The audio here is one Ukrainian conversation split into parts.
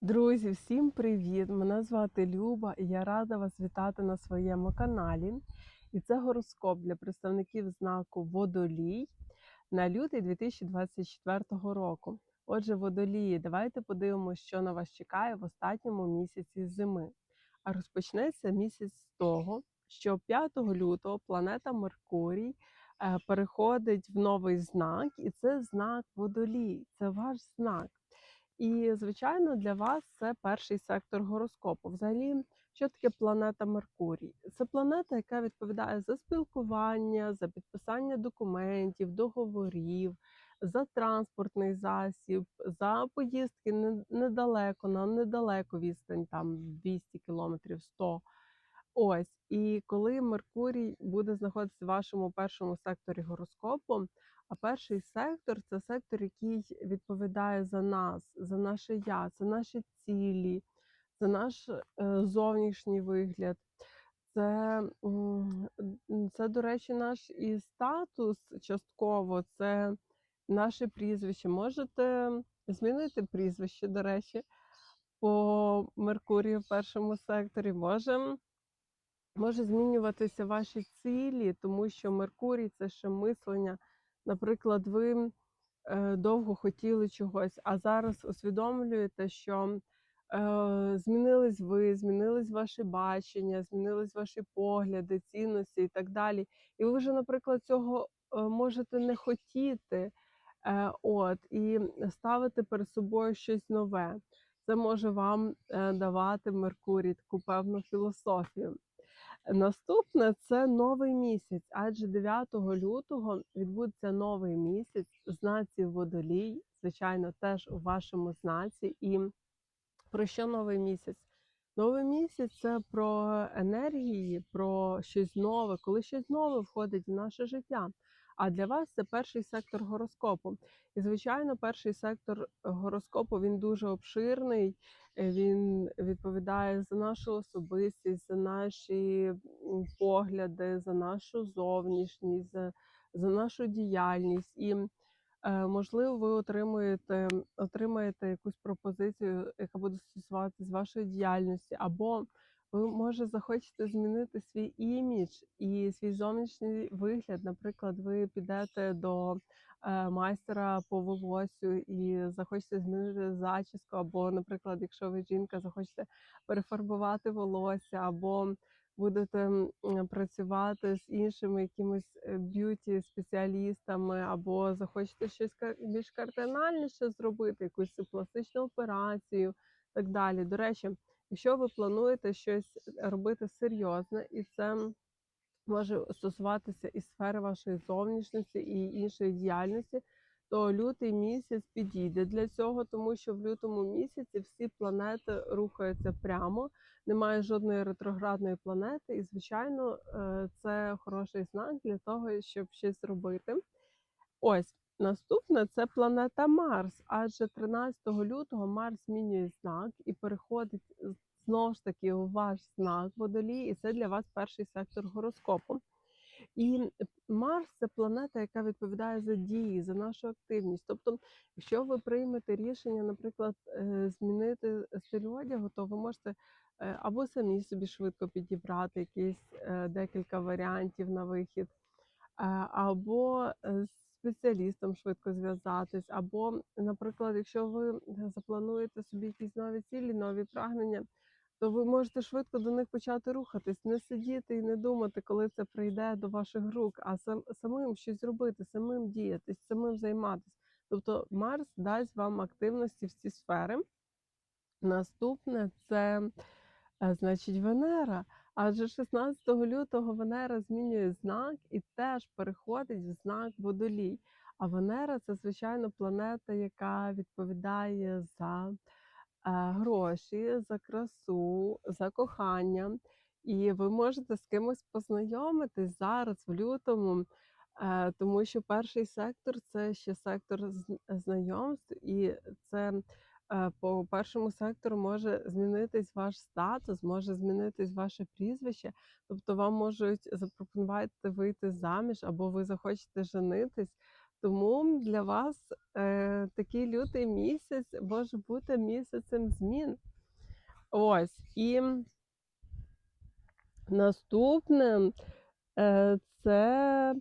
Друзі, всім привіт! Мене звати Люба і я рада вас вітати на своєму каналі. І це гороскоп для представників знаку Водолій на лютий 2024 року. Отже, водолії, давайте подивимося, що на вас чекає в останньому місяці зими. А розпочнеться місяць з того, що 5 лютого планета Меркурій е, переходить в новий знак, і це знак Водолій, це ваш знак. І, звичайно, для вас це перший сектор гороскопу. Взагалі, що таке планета Меркурій? Це планета, яка відповідає за спілкування, за підписання документів, договорів, за транспортний засіб, за поїздки недалеко, на недалеко відстань, там 200 кілометрів, 100. Ось, і коли Меркурій буде знаходитися в вашому першому секторі гороскопу, а перший сектор це сектор, який відповідає за нас, за наше я, це наші цілі, це наш е, зовнішній вигляд. Це, це, до речі, наш і статус частково, це наше прізвище. Можете змінити прізвище, до речі, по Меркурію в першому секторі. Можемо може змінюватися ваші цілі, тому що Меркурій це ще мислення. Наприклад, ви е, довго хотіли чогось, а зараз усвідомлюєте, що е, змінились ви, змінились ваші бачення, змінились ваші погляди, цінності і так далі. І ви вже, наприклад, цього е, можете не хотіти, от, і ставити перед собою щось нове. Це може вам давати Меркурій таку певну філософію. Наступне це новий місяць, адже 9 лютого відбудеться новий місяць знаці водолій, звичайно, теж у вашому знаці. І про що новий місяць? Новий місяць це про енергії, про щось нове, коли щось нове входить в наше життя. А для вас це перший сектор гороскопу. І, звичайно, перший сектор гороскопу він дуже обширний. Е, Він відповідає за нашу особистість, за наші погляди, за нашу зовнішність, за, за нашу діяльність. І е, можливо, ви отримуєте, отримаєте якусь пропозицію, яка буде стосуватися вашої діяльності, або ви може захочете змінити свій імідж і свій зовнішній вигляд. Наприклад, ви підете до е, майстера по волосю і захочете змінити зачіску, або, наприклад, якщо ви жінка, захочете перефарбувати волосся, або будете працювати з іншими якимось б'юті спеціалістами, або захочете щось більш кардинальніше зробити, якусь пластичну операцію, так далі. До речі, якщо ви плануєте щось робити серйозне, і це може стосуватися і сфери вашої зовнішності, і іншої діяльності, то лютий місяць підійде для цього, тому що в лютому місяці всі планети рухаються прямо, немає жодної ретроградної планети, і, звичайно, е, це хороший знак для того, щоб щось робити. Ось наступне це планета Марс, адже 13 лютого Марс змінює знак і переходить знову ж таки у ваш знак водолій, і це для вас перший сектор гороскопу. І Марс це планета, яка відповідає за дії, за нашу активність. Тобто, якщо ви приймете рішення, наприклад, е, змінити стиль одягу, то ви можете е, або самі собі швидко підібрати якісь е, декілька варіантів на вихід, або з спеціалістом швидко зв'язатись, або, наприклад, якщо ви заплануєте собі якісь нові цілі, нові прагнення, то ви можете швидко до них почати рухатись, не сидіти і не думати, коли це прийде до ваших рук, а сам, самим щось робити, самим діяти, самим займатися. Тобто Марс дасть вам активності в ці сфери. Наступне це е, значить Венера. Адже 16 лютого Венера змінює знак і теж переходить в знак водолій. А Венера це, звичайно, планета, яка відповідає за е, гроші, за красу, за кохання. І ви можете з кимось познайомитись зараз в лютому, е, тому що перший сектор це ще сектор знайомств, і це по першому сектору може змінитись ваш статус, може змінитись ваше прізвище. Тобто вам можуть запропонувати вийти заміж, або ви захочете женитись. Тому для вас е, такий лютий місяць може бути місяцем змін. Ось. І наступне е, це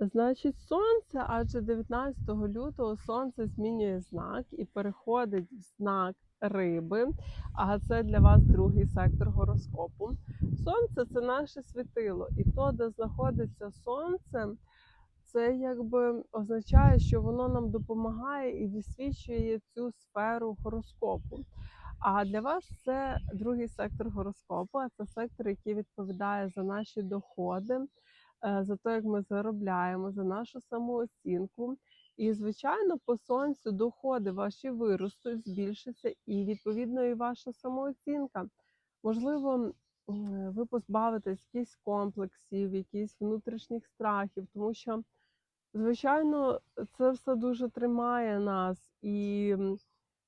значить сонце, адже 19 лютого сонце змінює знак і переходить в знак риби. А це для вас другий сектор гороскопу. Сонце це наше світило, і то, де знаходиться сонце, це якби означає, що воно нам допомагає і висвічує цю сферу гороскопу. А для вас це другий сектор гороскопу, а це сектор, який відповідає за наші доходи, за те, як ми заробляємо, за нашу самооцінку. І, звичайно, по сонцю доходи ваші виростуть, збільшаться, і відповідно і ваша самооцінка. Можливо, ви позбавитесь якихось комплексів, якихось внутрішніх страхів, тому що, звичайно, це все дуже тримає нас. І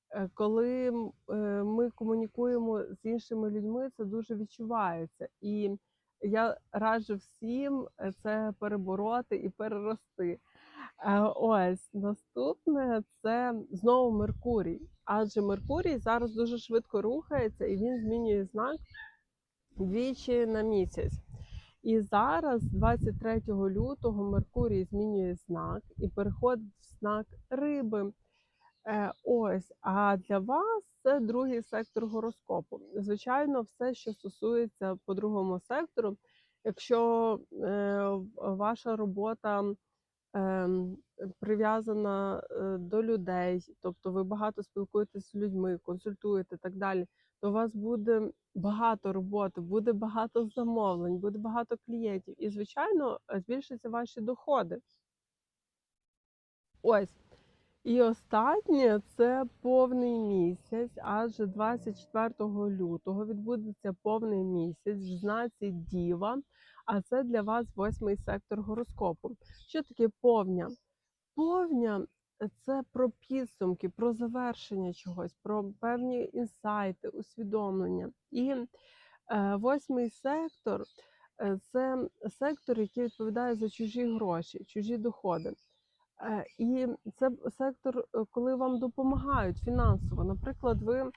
е, коли е, ми комунікуємо з іншими людьми, це дуже відчувається. І я раджу всім е, це перебороти і перерости. Е, Ось наступне це знову Меркурій. Адже Меркурій зараз дуже швидко рухається і він змінює знак двічі на місяць. І зараз, 23 лютого, Меркурій змінює знак і переходить в знак риби. Е, ось, а для вас це другий сектор гороскопу. Звичайно, все, що стосується по другому сектору, якщо е, ваша робота ем, прив'язана е, до людей, тобто ви багато спілкуєтесь з людьми, консультуєте і так далі, то у вас буде багато роботи, буде багато замовлень, буде багато клієнтів, і, звичайно, збільшаться ваші доходи. Ось. І останнє це повний місяць, адже 24 лютого відбудеться повний місяць в знаці Діва, а це для вас восьмий сектор гороскопу. Що таке повня? Повня це про підсумки, про завершення чогось, про певні інсайти, усвідомлення. І е, восьмий сектор е, це сектор, який відповідає за чужі гроші, чужі доходи. Е, І це сектор, е, коли вам допомагають фінансово. Наприклад, ви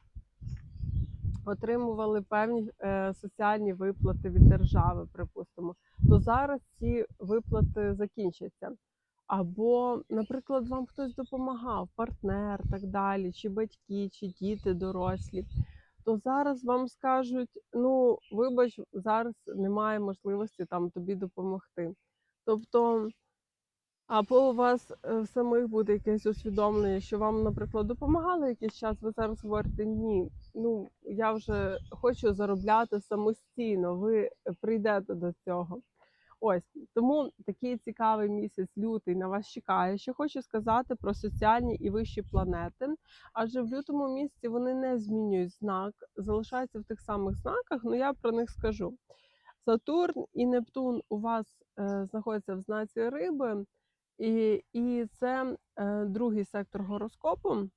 отримували певні е, соціальні виплати від держави, припустимо, то зараз ці виплати закінчаться. Або, наприклад, вам хтось допомагав, партнер, так далі, чи батьки, чи діти дорослі, то зараз вам скажуть: ну, вибач, зараз немає можливості там тобі допомогти. Тобто. Або у вас е, в самих буде якесь усвідомлення, що вам, наприклад, допомагали якийсь час, ви зараз говорите ні, ну я вже хочу заробляти самостійно, ви прийдете до цього. Ось тому такий цікавий місяць лютий на вас чекає. Що хочу сказати про соціальні і вищі планети. Адже в лютому місяці вони не змінюють знак, залишаються в тих самих знаках, але я про них скажу. Сатурн і Нептун у вас е, знаходяться в знаці риби. І і це е, другий сектор гороскопу.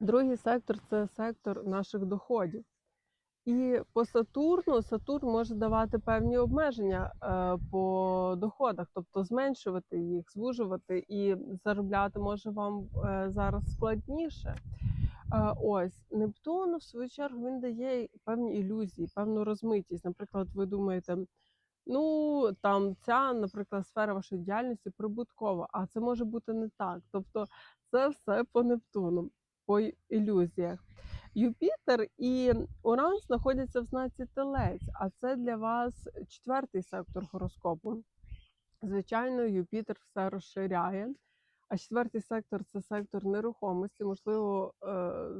Другий сектор це сектор наших доходів. І по Сатурну Сатурн може давати певні обмеження е, по доходах, тобто зменшувати їх, звужувати і заробляти може вам е, зараз складніше. Е, ось Нептун, в свою чергу, він дає певні ілюзії, певну розмитість. Наприклад, ви думаєте. Ну, там ця, наприклад, сфера вашої діяльності прибуткова, а це може бути не так. Тобто це все по Нептуну, по ілюзіях. Юпітер і Уран знаходяться в знаці Телець, а це для вас четвертий сектор гороскопу. Звичайно, Юпітер все розширяє. А четвертий сектор це сектор нерухомості. Можливо, е,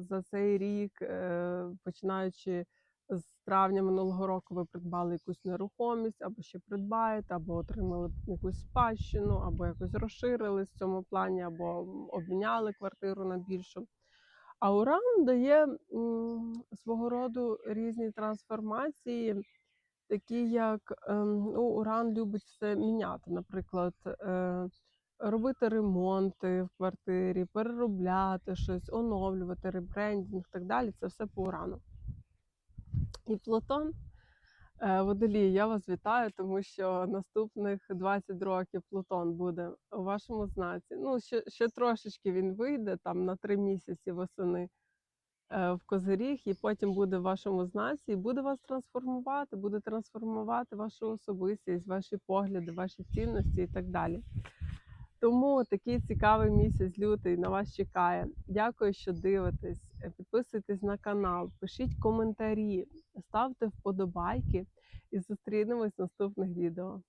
за цей рік, е, починаючи з травня минулого року, ви придбали якусь нерухомість, або ще придбаєте, або отримали якусь спадщину, або якось розширились в цьому плані, або обміняли квартиру на більшу. А Уран дає свого роду різні трансформації, такі як ем, ну, Уран любить все міняти, наприклад. Е, робити ремонти в квартирі, переробляти щось, оновлювати ребрендінг і так далі. Це все по урану. І Плутон Е, Водолії, я вас вітаю, тому що наступних 20 років Плутон буде у вашому знаці. Ну, ще, ще трошечки він вийде там на 3 місяці восени е, в Козиріг, і потім буде в вашому знаці, і буде вас трансформувати, буде трансформувати вашу особистість, ваші погляди, ваші цінності і так далі. Тому такий цікавий місяць лютий на вас чекає. Дякую, що дивитесь. Е, Підписуйтесь на канал, пишіть коментарі, ставте вподобайки і зустрінемось в наступних відео.